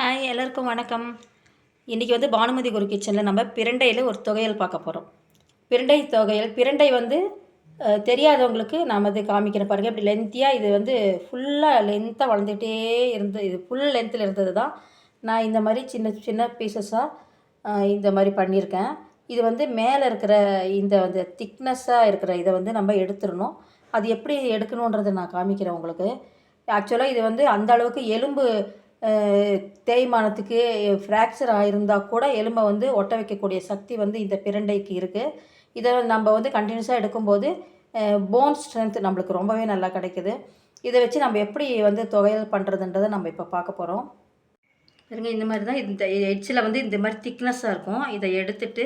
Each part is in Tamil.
ஹாய் எல்லாருக்கும் வணக்கம். இன்றைக்கி வந்து பானுமதி குரு கிச்சனில் நம்ம பிரண்டையில் ஒரு தொகையல் பார்க்க போகிறோம் பிரண்டை தொகையல் பிரண்டை வந்து தெரியாதவங்களுக்கு நாம் அது காமிக்கிறேன் பாருங்கள் இப்படி லென்த்தியாக இது வந்து ஃபுல்லாக லென்த்தாக வளர்ந்துக்கிட்டே இருந்து இது ஃபுல் லென்த்தில் இருந்தது தான் நான் இந்த மாதிரி சின்ன சின்ன பீசஸாக இந்த மாதிரி பண்ணியிருக்கேன். இது வந்து மேலே இருக்கிற இந்த வந்து திக்னஸ்ஸாக இருக்கிற இதை வந்து நம்ம எடுத்துடணும். அது எப்படி எடுக்கணுன்றதை நான் காமிக்கிறேன் உங்களுக்கு. ஆக்சுவலாக இது வந்து அந்த அளவுக்கு எலும்பு தேய்மானத்துக்கு ஃப்ராக்சர் ஆகியிருந்தால் கூட எலும்பை வந்து ஒட்ட வைக்கக்கூடிய சக்தி வந்து இந்த பிரண்டைக்கு இருக்குது இதை நம்ம வந்து கண்டினியூஸாக எடுக்கும்போது போன் ஸ்ட்ரென்த் நம்மளுக்கு ரொம்பவே நல்லா கிடைக்குது. இதை வச்சு நம்ம எப்படி வந்து தொகையல் பண்ணுறதுன்றதை நம்ம இப்போ பார்க்க போகிறோம் பாருங்க இந்த மாதிரி தான் இந்த எட்ஜில் வந்து இந்த மாதிரி திக்னஸ்ஸாக இருக்கும். இதை எடுத்துட்டு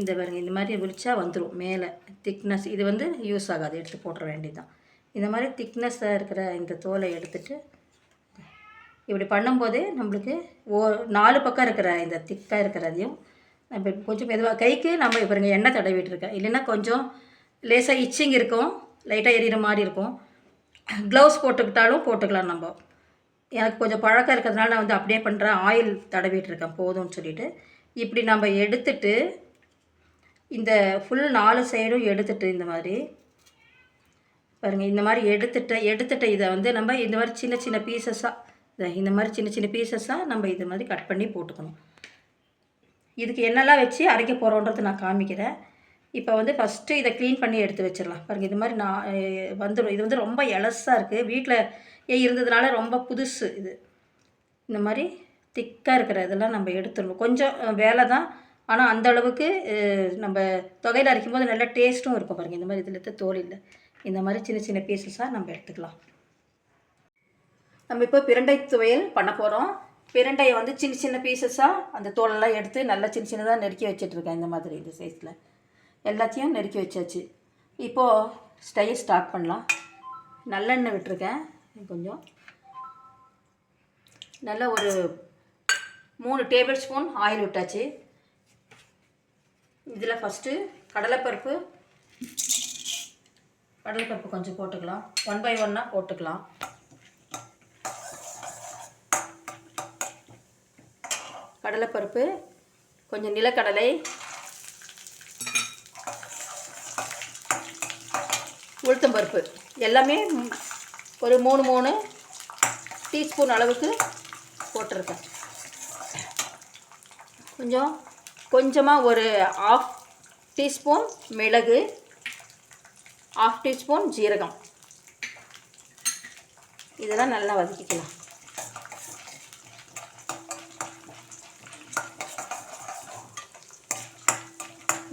இந்த பாருங்க இந்த மாதிரி விரிச்சா வந்துடும் மேலே. திக்னஸ் இது வந்து யூஸ் ஆகாது. எடுத்து போட்டுற வேண்டியதுதான். இந்த மாதிரி திக்னஸ்ஸாக இருக்கிற இந்த தோலை எடுத்துட்டு இப்படி பண்ணும்போது நம்மளுக்கு ஓ நாலு பக்கம் இருக்கிற இந்த திக்காக இருக்கிறதையும் நம்ம கொஞ்சம் மெதுவாக கைக்கு நம்ம பாருங்க எண்ணெய் தடவிட்டுருக்கேன் இல்லைன்னா கொஞ்சம் லேசாக இச்சிங் இருக்கும் லைட்டாக எரியிற மாதிரி இருக்கும். க்ளவுஸ் போட்டுக்கிட்டாலும் போட்டுக்கலாம் நம்ம. எனக்கு கொஞ்சம் பழக்கம் இருக்கிறதுனால நான் வந்து அப்படியே பண்ணுறேன் ஆயில் தடவிட்டுருக்கேன் போதும்னு சொல்லிட்டு. இப்படி நம்ம எடுத்துட்டு இந்த ஃபுல் நாலு சைடும் எடுத்துட்டு இந்த மாதிரி. பாருங்கள் இந்த மாதிரி எடுத்துட்டு எடுத்துட்டு இதை வந்து நம்ம இந்த மாதிரி சின்ன சின்ன பீசஸாக இந்த மாதிரி சின்ன சின்ன பீசஸாக நம்ம இது மாதிரி கட் பண்ணி போட்டுக்கணும். இதுக்கு என்னெல்லாம் வச்சு அரைக்க போகிறோன்றது நான் காமிக்கிறேன். இப்போ வந்து ஃபஸ்ட்டு இதை க்ளீன் பண்ணி எடுத்து வச்சிடலாம். பாருங்கள் இது மாதிரி நான் வந்துடும் இது வந்து ரொம்ப எலஸாக இருக்குது வீட்டில் இருந்ததுனால ரொம்ப புதுசு இது. இந்த மாதிரி திக்காக இருக்கிற இதெல்லாம் நம்ம எடுத்துடணும். கொஞ்சம் வேலை தான். ஆனால் அந்த அளவுக்கு நம்ம தொகையில் அரைக்கும் போது நல்ல டேஸ்ட்டும் இருக்கும் பாருங்கள் இந்த மாதிரி இதில் தோல் இல்லை. இந்த மாதிரி சின்ன சின்ன பீசஸாக நம்ம எடுத்துக்கலாம். நம்ம இப்போ பிரண்டை துவையல் பண்ண போகிறோம் பிரண்டையை வந்து சின்ன சின்ன பீசஸாக அந்த தோலெல்லாம் எடுத்து நல்லா சின்ன சின்னதாக நெருக்கி வச்சிட்ருக்கேன் இந்த மாதிரி இந்த சைஸில் எல்லாத்தையும் நெருக்கி வச்சாச்சு. இப்போது ஸ்டையை ஸ்டார்ட் பண்ணலாம். நல்லெண்ணெய் விட்டுருக்கேன். கொஞ்சம். நல்ல ஒரு மூணு டேபிள் ஸ்பூன் ஆயில் விட்டாச்சு. இதில் ஃபஸ்ட்டு கடலைப்பருப்பு கடலைப்பருப்பு கொஞ்சம் போட்டுக்கலாம். ஒன் பை ஒன்னாக போட்டுக்கலாம். கடலைப்பருப்பு கொஞ்சம் நிலக்கடலை உளுத்தம்பருப்பு. எல்லாமே ஒரு மூணு மூணு டீஸ்பூன் அளவுக்கு போட்டிருக்கேன். கொஞ்சம் கொஞ்சமாக ஒரு ஆஃப் டீஸ்பூன் மிளகு ஆஃப் டீஸ்பூன் ஜீரகம். இதெல்லாம் நல்லா வதக்கிக்கலாம்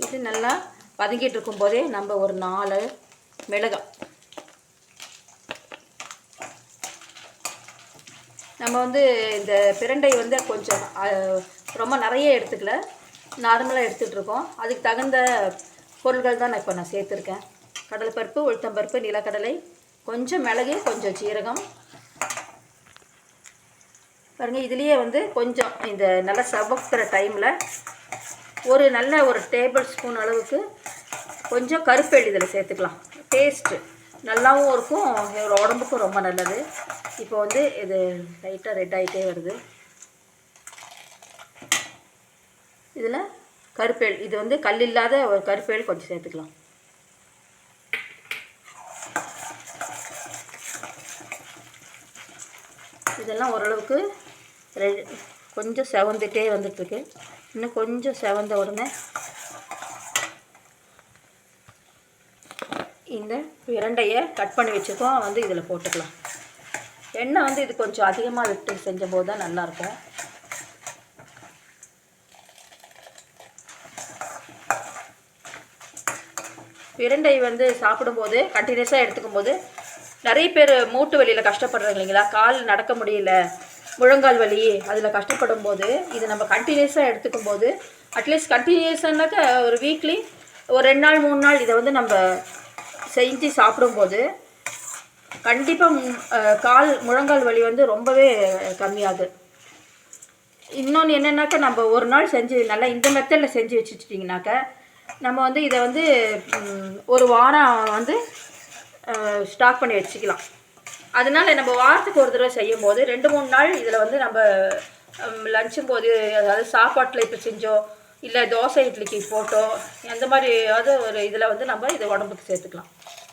இது நல்லா வதங்கிட்டு இருக்கும்போதே நம்ம ஒரு நாலு மிளகாய். நம்ம வந்து இந்த பிரண்டை வந்து கொஞ்சம் ரொம்ப நிறைய எடுத்துக்கல. நார்மலாக எடுத்துகிட்டு இருக்கோம். அதுக்கு தகுந்த பொருள்கள் தான் நான் இப்போ நான் சேர்த்துருக்கேன். கடலைப்பருப்பு உளுத்தம்பருப்பு நிலக்கடலை கொஞ்சம் மிளகு கொஞ்சம் சீரகம் பாருங்கள் இதுலேயே வந்து கொஞ்சம் இந்த நல்லா சவக்கிற டைமில் ஒரு நல்ல ஒரு டேபிள் ஸ்பூன் அளவுக்கு கொஞ்சம் கருப்பெள்ளி இதில் சேர்த்துக்கலாம். டேஸ்ட்டு நல்லாவும் இருக்கும். ஒரு உடம்புக்கும் ரொம்ப நல்லது. இப்போ வந்து இது லைட்டாக ரெட் ஆகிட்டே வருது. இதில் கருப்பேல் இது வந்து கல் இல்லாத ஒரு கருப்பேல் கொஞ்சம் சேர்த்துக்கலாம். இதெல்லாம் ஓரளவுக்கு ரெ- கொஞ்சம் செவந்துட்டே வந்துட்டுருக்கு. இன்னும் கொஞ்சம் செவந்த உடனே இந்த இரண்டையை கட் பண்ணி வச்சுருக்கோம். வந்து இதில் போட்டுக்கலாம். எண்ணெய் வந்து இது கொஞ்சம் அதிகமாக விட்டு செஞ்சபோது தான் நல்லாயிருக்கும். இரண்டை வந்து சாப்பிடும்போது கண்டினியூஸாக எடுத்துக்கும்போது நிறைய பேர் மூட்டு வலியில் கஷ்டப்படுறாங்க இல்லைங்களா? கால் நடக்க முடியல. முழங்கால் வலி அதில் கஷ்டப்படும் போது இது நம்ம கண்டினியூஸாக எடுத்துக்கும் போது அட்லீஸ்ட் கண்டினியூஸானாக்க ஒரு வீக்லி ஒரு ரெண்டு நாள் மூணு நாள் இதை வந்து நம்ம செஞ்சு சாப்பிடும்போது கண்டிப்பாக கால் முழங்கால் வலி வந்து ரொம்பவே கம்மியாகுது. இன்னொன்று என்னென்னாக்கா நம்ம ஒரு நாள் செஞ்சு நல்லா இந்த மெத்தடில் செஞ்சு வச்சுட்டிங்கனாக்க நம்ம வந்து இதை வந்து ஒரு வாரம் வந்து ஸ்டாக் பண்ணி வச்சுக்கலாம். அதனால நம்ம வாரத்துக்கு ஒரு தடவை செய்யும் போது ரெண்டு மூணு நாள் இதில் வந்து நம்ம லஞ்சும் போது அதாவது சாப்பாட்டில் இப்போ செஞ்சோ இல்லை தோசை இட்லிக்கு போட்டோ அந்த மாதிரி ஏதாவது ஒரு இதில் வந்து நம்ம இதை உடம்புக்கு சேர்த்துக்கலாம்.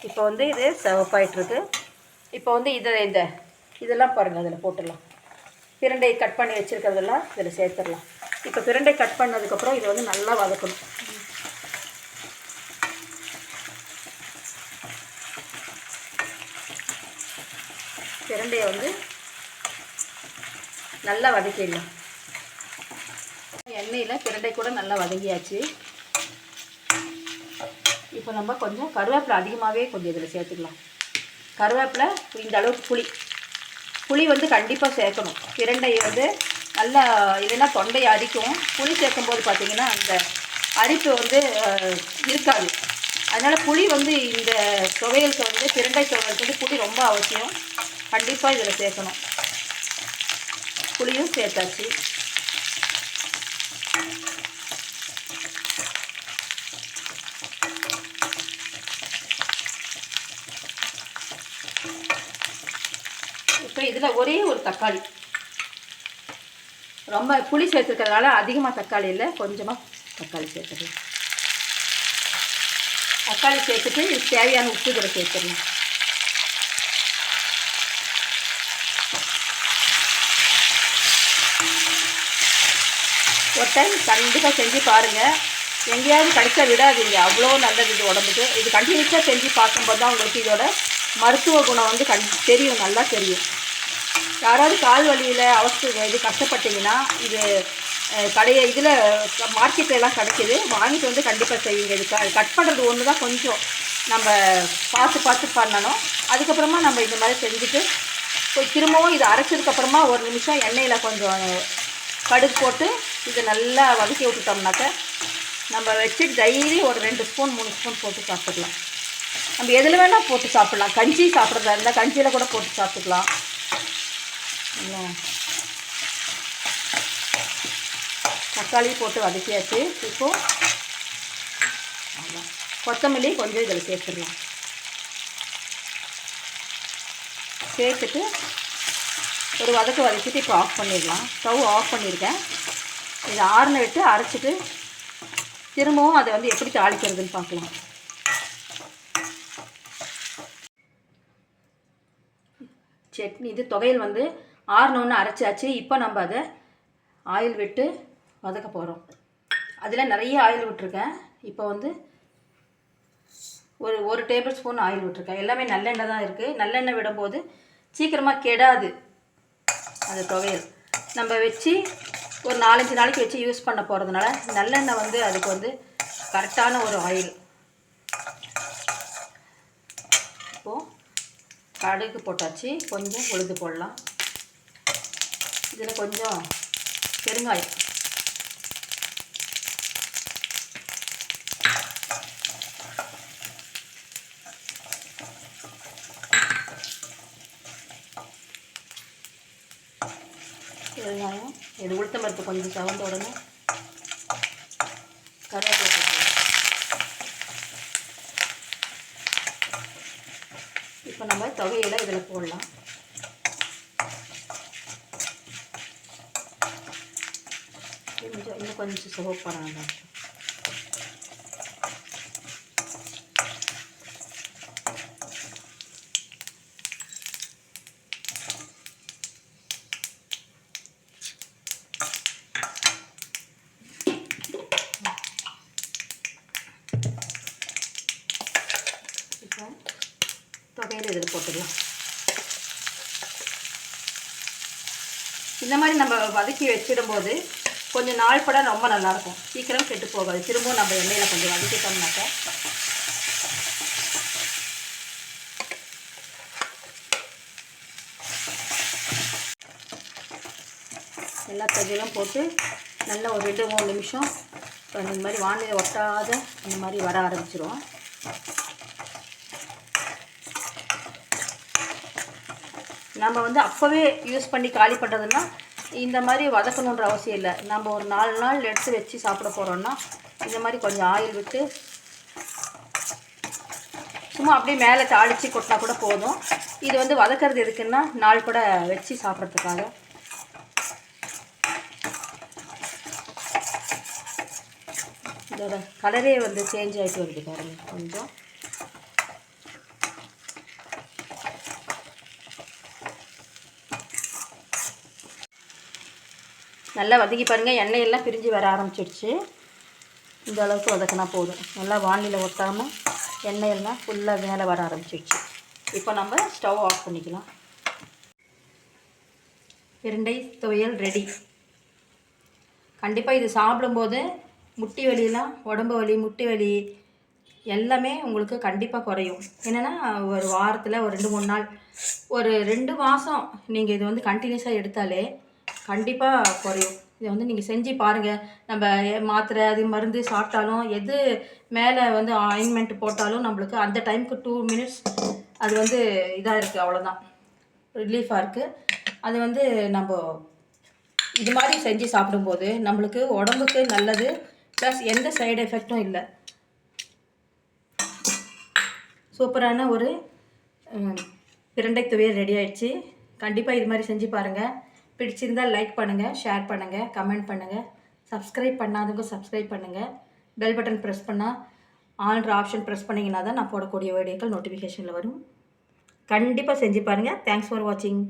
இப்போ வந்து இது சிவப்பாயிட்ருக்கு இப்போ வந்து இதை இந்த இதெல்லாம் பாருங்கள் அதில் போட்டுடலாம். பிரண்டை கட் பண்ணி வச்சுருக்கிறதெல்லாம் இதில் சேர்த்துடலாம். இப்போ பிரண்டை கட் பண்ணதுக்கப்புறம் இது வந்து நல்லா வதக்கணும். பிரண்டையை வந்து நல்லா வதக்கிடலாம். எண்ணெயில் பிரண்டை கூட நல்லா வதங்கியாச்சு. இப்போ நம்ம கொஞ்சம் கருவேப்பிலை அதிகமாகவே கொஞ்சம் இதில் சேர்த்துக்கலாம். கருவேப்பிலை இந்த அளவுக்கு புளி. புளி வந்து கண்டிப்பாக சேர்க்கணும். பிரண்டை வந்து நல்லா இல்லைன்னா தொண்டையை அரிக்கும். புளி சேர்க்கும் போது பார்த்தீங்கன்னா அந்த அரிப்பு வந்து இருக்காது. அதனால் புளி வந்து இந்த துவையலுக்கு வந்து பிரண்டை துவையலுக்கு வந்து புளி ரொம்ப அவசியம். கண்டிப்பாக இதில் சேர்க்கணும். புளியும் சேர்த்தாச்சு. இப்போ இதில் ஒரே ஒரு தக்காளி. ரொம்ப புளி சேர்த்துருக்கிறதுனால அதிகமாக தக்காளி இல்லை கொஞ்சமாக தக்காளி சேர்த்துக்கலாம். தக்காளி சேர்த்துட்டு இதுக்கு தேவையான உப்பு இதில் சேர்த்துடலாம் ஒரு டைம் கண்டிப்பாக செஞ்சு பாருங்கள் எங்கேயாவது கிடைச்சா விடாதீங்க. அவ்வளோ நல்லது இது உடம்புக்கு. இது கண்டினியூஸாக செஞ்சு பார்க்கும்போது தான் உங்களுக்கு இதோட மருத்துவ குணம் வந்து கண் தெரியும் நல்லா தெரியும். யாராவது கால் வலியில் அவசர இது கஷ்டப்பட்டீங்கன்னா இது கடையை கடைய இதில் மார்க்கெட்டில் கிடைக்கிது. வாங்கிட்டு வந்து கண்டிப்பாக செய்யுங்க. இது க- கட் பண்ணுறது ஒன்று தான் கொஞ்சம் நம்ம பார்த்து பார்த்து பண்ணணும். அதுக்கப்புறமா நம்ம இந்த மாதிரி செஞ்சுட்டு திரும்பவும் இது அரைச்சதுக்கப்புறமா ஒரு நிமிஷம் எண்ணெயில் கொஞ்சம் கடுகு போட்டு இதை நல்லா வதக்கி விட்டுட்டோம்னாக்க நம்ம வச்சு டெய்லி ஒரு ரெண்டு ஸ்பூன் மூணு ஸ்பூன் போட்டு சாப்பிட்டுக்கலாம். நம்ம எதில் வேணால் போட்டு சாப்பிட்லாம். கஞ்சி சாப்பிட்றதா இருந்தால் கஞ்சியில் கூட போட்டு சாப்பிட்டுக்கலாம். தக்காளி போட்டு வதக்கியாச்சு. இப்போ கொத்தமல்லி கொஞ்சம் இதில் சேர்த்துடலாம். சேர்த்துட்டு ஒரு வதக்கு வதக்கிட்டு இப்போ ஆஃப் பண்ணிடலாம். ஸ்டவ் ஆஃப் பண்ணியிருக்கேன். இதை ஆறுன விட்டு அரைச்சிட்டு திரும்பவும் அதை வந்து எப்படி தாளிக்கிறதுன்னு பார்க்கலாம். சட்னி இது துவையல் வந்து ஆறுனோன்னு அரைச்சாச்சு. இப்போ நம்ம அதை ஆயில் விட்டு வதக்க போகிறோம் அதில் நிறைய ஆயில் விட்டுருக்கேன். இப்போ வந்து ஒரு ஒரு டேபிள் ஸ்பூன் ஆயில் விட்டுருக்கேன். எல்லாமே நல்லெண்ணெய் தான் இருக்குது நல்லெண்ணெய் விடும்போது சீக்கிரமாக கெடாது. அந்த துவையல். நம்ம வச்சு ஒரு நாலஞ்சு நாளைக்கு வச்சு யூஸ் பண்ண போகிறதுனால நல்லெண்ணெய் வந்து அதுக்கு வந்து கரெக்டான ஒரு ஆயில் இப்போது கடுகு போட்டாச்சு. கொஞ்சம் உளுந்து போடலாம். இதில் கொஞ்சம் பெருங்காயம் பெருங்காயம். இது கொஞ்சம் சவந்த உடனே கருவேப்பிலை இப்போ நம்ம தொகையில இதில் போடலாம். கொஞ்சம் இன்னும் கொஞ்சம் சிவப்பான பண்ணலாம் இப்போ தொகையில் இதில் போட்டுக்கலாம். இந்த மாதிரி நம்ம வதக்கி வச்சிடும்போது கொஞ்சம் நாள் பட ரொம்ப நல்லாயிருக்கும். சீக்கிரம் கெட்டு போகாது. திரும்பவும் நம்ம எண்ணெயில் கொஞ்சம் வதக்கிட்டோம்னாக்க. எல்லா தகையிலும் போட்டு நல்லா ஒரு ரெண்டு மூணு நிமிஷம். இந்த மாதிரி வானிலை ஒட்டாத இந்த மாதிரி வர ஆரம்பிச்சிடும் நம்ம வந்து அப்போவே யூஸ் பண்ணி காலி பண்ணுறதுன்னா இந்த மாதிரி வதக்கணுன்ற அவசியம் இல்லை. நம்ம ஒரு நாலு நாள் எடுத்து வச்சு சாப்பிட போகிறோன்னா இந்த மாதிரி கொஞ்சம் ஆயில் விட்டு சும்மா அப்படியே மேலே தாளித்து கொட்டினா கூட போதும். இது வந்து வதக்கிறது எதுக்குன்னா நாள் கூட வச்சு சாப்பிட்றதுக்காக. இதோட கலரே வந்து சேஞ்ச் ஆகிட்டு வருது பாருங்கள் கொஞ்சம். நல்லா வதக்கி பாருங்கள் எண்ணெயெல்லாம் பிரிஞ்சு வர ஆரம்பிச்சிடுச்சு இந்த அளவுக்கு வதக்கினா போதும். நல்லா வானிலையில் ஒட்டாமல் எண்ணெயெல்லாம் ஃபுல்லாக மேலே வர ஆரம்பிச்சிடுச்சு இப்போ நம்ம ஸ்டவ் ஆஃப் பண்ணிக்கலாம். இரண்டை துவையல் ரெடி கண்டிப்பாக இது சாப்பிடும்போது முட்டி வலியெல்லாம் உடம்பு வலி முட்டி வலி எல்லாமே உங்களுக்கு கண்டிப்பாக குறையும். என்னென்னா ஒரு வாரத்தில் ஒரு ரெண்டு மூணு நாள் ஒரு ரெண்டு மாதம் நீங்கள் இது வந்து கண்டினியூஸாக எடுத்தாலே கண்டிப்பாக குறையும். இதை வந்து நீங்கள் செஞ்சு பாருங்கள் நம்ம மாத்திரை அது மருந்து சாப்பிட்டாலும் எது மேலே வந்து ஆயின்மெண்ட் போட்டாலும் நம்மளுக்கு அந்த டைமுக்கு டூ மினிட்ஸ் அது வந்து இதாக இருக்குது அவ்வளோதான் ரிலீஃபாக இருக்குது அது வந்து நம்ம இது மாதிரி செஞ்சு சாப்பிடும்போது நம்மளுக்கு உடம்புக்கு நல்லது ப்ளஸ் எந்த சைடு எஃபெக்டும் இல்லை. சூப்பரான ஒரு பிரண்டை துவையல் ரெடி ஆயிடுச்சு. கண்டிப்பாக இது மாதிரி செஞ்சு பாருங்கள் பிடிச்சிருந்தால் லைக் பண்ணுங்கள் ஷேர் பண்ணுங்கள் கமெண்ட் பண்ணுங்கள் சப்ஸ்கிரைப் பண்ணாதவங்க சப்ஸ்கிரைப் பண்ணுங்கள் பெல் பட்டன் ப்ரெஸ் பண்ணால் ஆல்ன்ற ஆப்ஷன் ப்ரெஸ் பண்ணிங்கன்னா தான் நான் போடக்கூடிய வீடியோக்கள் நோட்டிஃபிகேஷனில் வரும். கண்டிப்பாக செஞ்சு பாருங்கள் தேங்க்ஸ் ஃபார் வாட்சிங்